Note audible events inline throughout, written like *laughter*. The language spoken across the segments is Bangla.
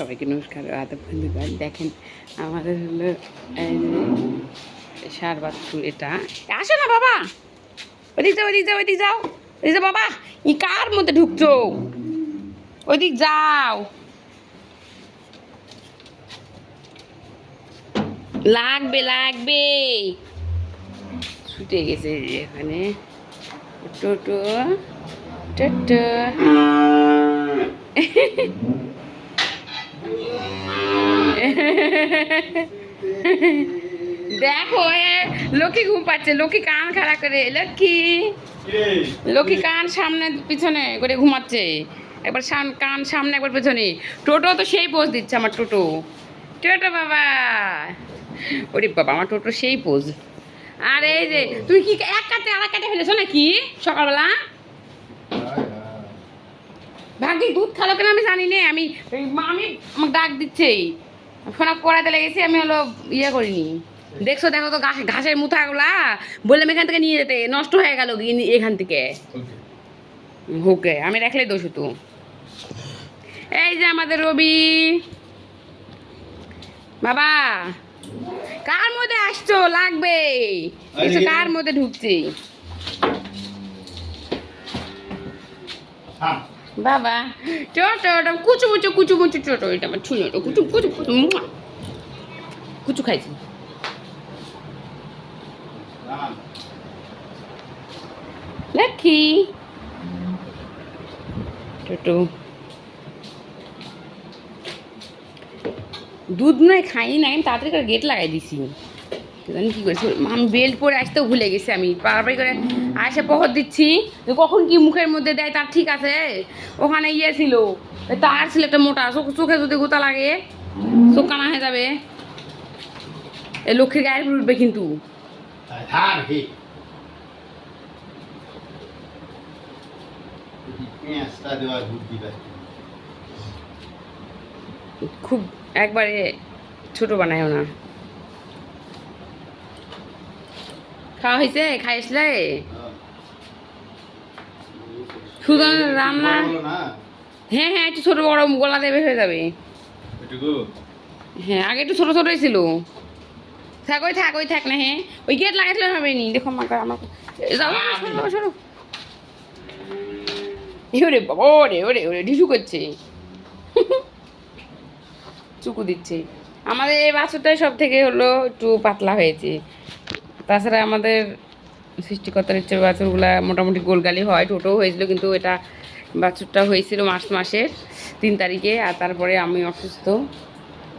সবাইকে নমস্কার রাত বন্ধুগণ। দেখেন, আমাদের হলো সার বাচ্চু এটা। আসো না, বাবা! ওদিক যাও ওদিক যাও ওদিক যাও। ওদিক যাও, বাবা! ই কার মধ্যে ঢুকছো? ওদিক যাও। লাগবে লাগবে। ছুটে গেছে এখানে। টোটো টোটো। দেখো লক্ষ্মী ঘুম পাচ্ছে। লক্ষ্মী কান খাড়া করে, লক্ষ্মী। লক্ষ্মী কান সামনে, পিছনে করে ঘুমাচ্ছে। একবার কান সামনে, একবার পেছনে। টোটো তো সেই পোজ দিচ্ছে আমার টোটো। টোটো বাবা। ওরে বাবা, আমার টোটো সেই পোজ। আর এই যে তুই কি এক কাটে আর এক কাটে ফেলেছো নাকি সকালবেলা? ভাগ্যে দুধ খালো কেন আমি জানি না আমি মামি আমাকে ডাক দিচ্ছে। ফোন করাতে লেগেছে আমি হলো ইয়ে করিনি। দেখছ দেখো তো ঘাস ঘাসের মুথাগুলা। বললাম এখান থেকে নিয়ে যেতে নষ্ট হয়ে গেল এখান থেকে। ওকে। আমি রাখলে দোষ তো এই যে আমাদের রবি। বাবা কার মধ্যে আসছো? লাগবে। কিছু কার মধ্যে ঢুকছি। বাবা ছোট ওটা কুচু মুচু কুচু মুচু ছোট এটা আমার ছুঁয়ে ওটা কুচু কুচু কুচু কুচু খাইছি। লক্ষ্মী ছোটো দুধ নয় খাই না আমি তাড়াতাড়ি করে গেট লাগাই দিছি। জানি কী করেছি আমি বেল্ট পরে আসতেও ভুলে গেছি আমি তাড়াতাড়ি করে আসে পহর দিচ্ছি কখন কি মুখের মধ্যে দেয় তার ঠিক আছে ওখানে ইয়ে ছিল তার ছিল একটা মোটা চোখ যদি গোতা লাগে চোখ কানা হয়ে যাবে এই লক্ষ্মীর উপর উঠবে কিন্তু। খুব একবারে ছোট বানায়ও না খাওয়া হয়েছে খাইছিলে? শুধু রান্না হ্যাঁ হ্যাঁ একটু ছোট বড় গলা দেবে হয়ে যাবে। হ্যাঁ আগে একটু ছোট ছোটই ছিল থাক ওই থাক ওই থাক না হ্যাঁ ওই গেট লাগাইলে হবে নি দেখো আমার আমার যাও সরো, সরো, ওরে বাবা ওরে ওরে ওরে ঢিসু করছে চুকু দিচ্ছে। আমাদের এই বাছুরটাই সব থেকে হলো একটু পাতলা হয়েছে। তাছাড়া আমাদের সৃষ্টিকর্তার ইচ্ছে বাছুরগুলা মোটামুটি গোলগালি হয় টোটো হয়েছিল কিন্তু এটা বাছুরটা হয়েছিল মার্চ মাসের তিন তারিখে আর তারপরে আমি অসুস্থ।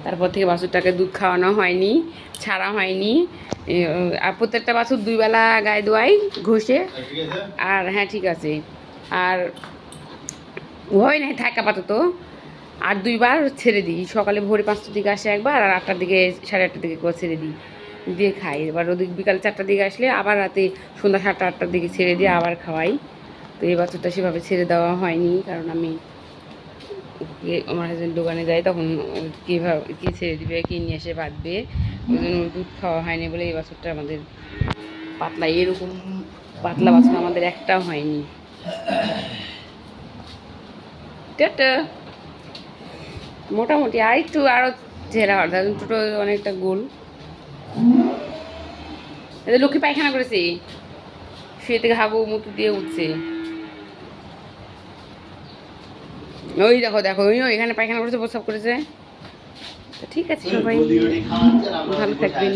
তারপর থেকে বাছুরটাকে দুধ খাওয়ানো হয়নি, ছাড়া হয়নি। আর প্রত্যেকটা বাছুর দুইবেলা গায়ে দোয়াই ঘষে। আর হ্যাঁ ঠিক আছে। আর ভয় নাই, থাকে আপাতত। আর দুইবার ছেড়ে দিই। সকালে ভোরে পাঁচটার দিকে আসে একবার আর আটটার দিকে, সাড়ে আটটার দিকে ছেড়ে দিই। দিয়ে খাই। এবার ওদিক বিকাল চারটার দিকে আসলে আবার রাতে সন্ধ্যা সাতটা আটটার দিকে ছেড়ে দিয়ে আবার খাওয়াই। তো এই বাচ্চাটা সেভাবে ছেড়ে দেওয়া হয়নি, কারণ আমি আমার হাজবেন্ড দোকানে যাই, তখন কীভাবে, কী ছেড়ে দিবে, কী নিয়ে এসে বাঁধবে? ওই জন্য দুধ খাওয়া হয়নি বলে এই বাছুরটা আমাদের পাতলা, এরকম পাতলা বাছুর আমাদের একটাও হয়নি। মোটামুটি আর একটু আরও ছেঁড়া হওয়ার টোটো অনেকটা গোল। লক্ষ্মী পায়খানা করেছে। শুয়ে থেকে হাগু মুতু দিয়ে উঠছে। ওই দেখো দেখো ওই এখানে পায়খানা করেছে প্রস্রাব করেছে। ঠিক আছে সবাই ভালো থাকবেন।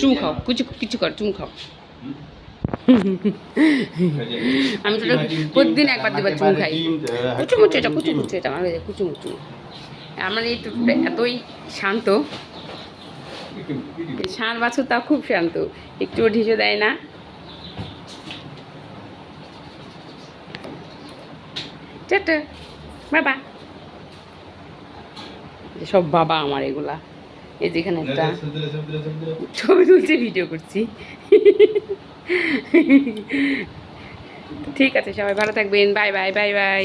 চুম খাও কিছু কিছু কর চুম খাও। *laughs* আমি তো প্রতিদিন একবার দুবার চুম খাই। কুচু মুচু এটা কুচু মুচু এটা আমার কুচু মুচু আমার এই টুকটা এতই শান্ত। ষাঁড় বাছুর তাও খুব শান্ত। একটুও ঢিসে দেয় না। টাটা বাবা। সব বাবা আমার এগুলা। এই যেখানে একটা ছবি তুলছি ভিডিও করছি। ঠিক আছে সবাই ভালো থাকবেন। Bye bye bye bye.